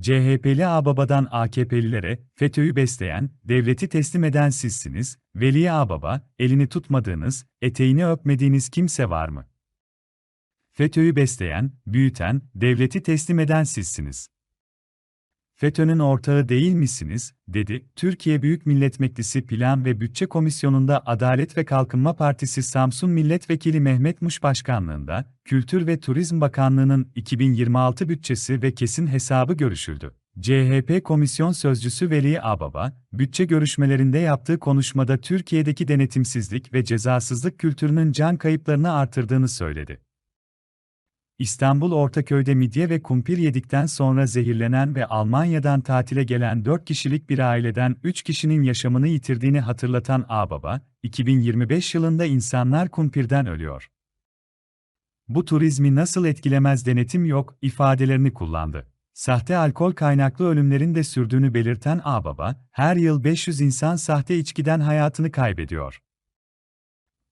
CHP'li ağababadan AKP'lilere FETÖ'yü besleyen, devleti teslim eden sizsiniz, Veli ağababa, elini tutmadığınız, eteğini öpmediğiniz kimse var mı? FETÖ'yü besleyen, büyüten, devleti teslim eden sizsiniz. FETÖ'nün ortağı değil misiniz, dedi, Türkiye Büyük Millet Meclisi Plan ve Bütçe Komisyonu'nda Adalet ve Kalkınma Partisi Samsun Milletvekili Mehmet Muş Başkanlığında, Kültür ve Turizm Bakanlığı'nın 2026 bütçesi ve kesin hesabı görüşüldü. CHP Komisyon Sözcüsü Veli Ağbaba, bütçe görüşmelerinde yaptığı konuşmada Türkiye'deki denetimsizlik ve cezasızlık kültürünün can kayıplarını artırdığını söyledi. İstanbul Ortaköy'de midye ve kumpir yedikten sonra zehirlenen ve Almanya'dan tatile gelen 4 kişilik bir aileden 3 kişinin yaşamını yitirdiğini hatırlatan Ağbaba, 2025 yılında insanlar kumpirden ölüyor. Bu turizmi nasıl etkilemez denetim yok ifadelerini kullandı. Sahte alkol kaynaklı ölümlerin de sürdüğünü belirten Ağbaba, her yıl 500 insan sahte içkiden hayatını kaybediyor.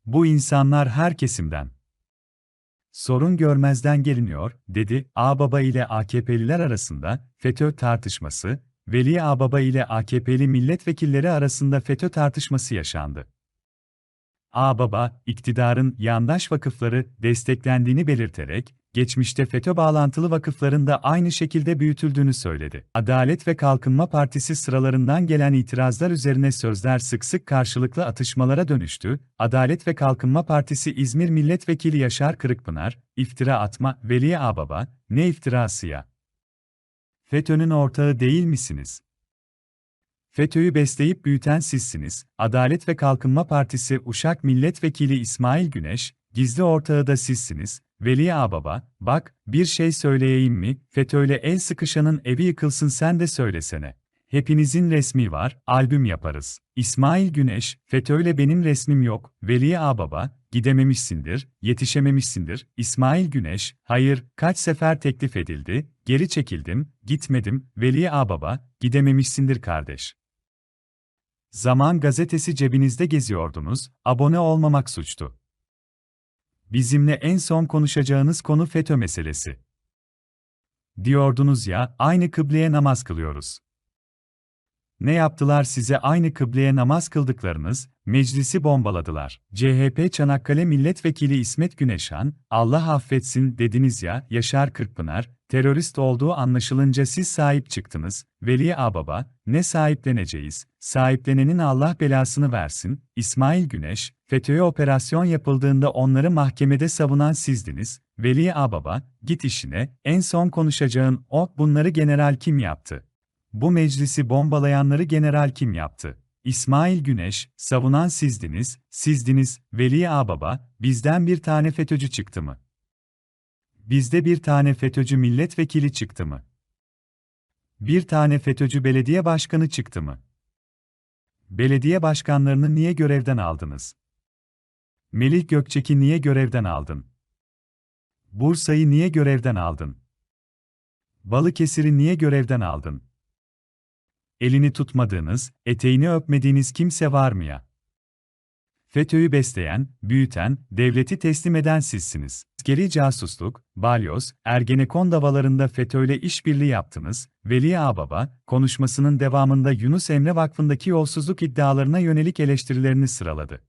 Bu insanlar her kesimden. Sorun görmezden geliniyor, dedi. Ağbaba ile AKP'liler arasında FETÖ tartışması, Veli Ağbaba ile AKP'li milletvekilleri arasında FETÖ tartışması yaşandı. Ağbaba, iktidarın yandaş vakıfları desteklendiğini belirterek, geçmişte FETÖ bağlantılı vakıfların da aynı şekilde büyütüldüğünü söyledi. Adalet ve Kalkınma Partisi sıralarından gelen itirazlar üzerine sözler sık sık karşılıklı atışmalara dönüştü. Adalet ve Kalkınma Partisi İzmir Milletvekili Yaşar Kırıkpınar, iftira atma, Veli Ağbaba, ne iftirası ya? FETÖ'nün ortağı değil misiniz? FETÖ'yü besleyip büyüten sizsiniz. Adalet ve Kalkınma Partisi Uşak Milletvekili İsmail Güneş, gizli ortağı da sizsiniz. Veli Ağbaba, bak, bir şey söyleyeyim mi, FETÖ'yle el sıkışanın evi yıkılsın sen de söylesene. Hepinizin resmi var, albüm yaparız. İsmail Güneş, FETÖ'yle benim resmim yok, Veli Ağbaba, gidememişsindir, yetişememişsindir. İsmail Güneş, hayır, kaç sefer teklif edildi, geri çekildim, gitmedim, Veli Ağbaba, gidememişsindir kardeş. Zaman gazetesi cebinizde geziyordunuz, abone olmamak suçtu. Bizimle en son konuşacağınız konu FETÖ meselesi. Diyordunuz ya, aynı kıbleye namaz kılıyoruz. Ne yaptılar size aynı kıbleye namaz kıldıklarınız, meclisi bombaladılar. CHP Çanakkale Milletvekili İsmet Güneşan, Allah affetsin dediniz ya, Yaşar Kırkpınar, terörist olduğu anlaşılınca siz sahip çıktınız, Veli Ağbaba, ne sahipleneceğiz, sahiplenenin Allah belasını versin, İsmail Güneş, FETÖ'ye operasyon yapıldığında onları mahkemede savunan sizdiniz, Veli Ağbaba, git işine, en son konuşacağın o, bunları general kim yaptı? Bu meclisi bombalayanları general kim yaptı? İsmail Güneş, savunan sizdiniz, sizdiniz, Veli Ağbaba, bizden bir tane FETÖ'cü çıktı mı? Bizde bir tane FETÖ'cü milletvekili çıktı mı? Bir tane FETÖ'cü belediye başkanı çıktı mı? Belediye başkanlarını niye görevden aldınız? Melih Gökçek'i niye görevden aldın? Bursa'yı niye görevden aldın? Balıkesir'i niye görevden aldın? Elini tutmadığınız, eteğini öpmediğiniz kimse var mı ya? FETÖ'yü besleyen, büyüten, devleti teslim eden sizsiniz. Askeri casusluk, balyoz, Ergenekon davalarında FETÖ'yle işbirliği yaptınız, Veli Ağbaba, konuşmasının devamında Yunus Emre Vakfı'ndaki yolsuzluk iddialarına yönelik eleştirilerini sıraladı.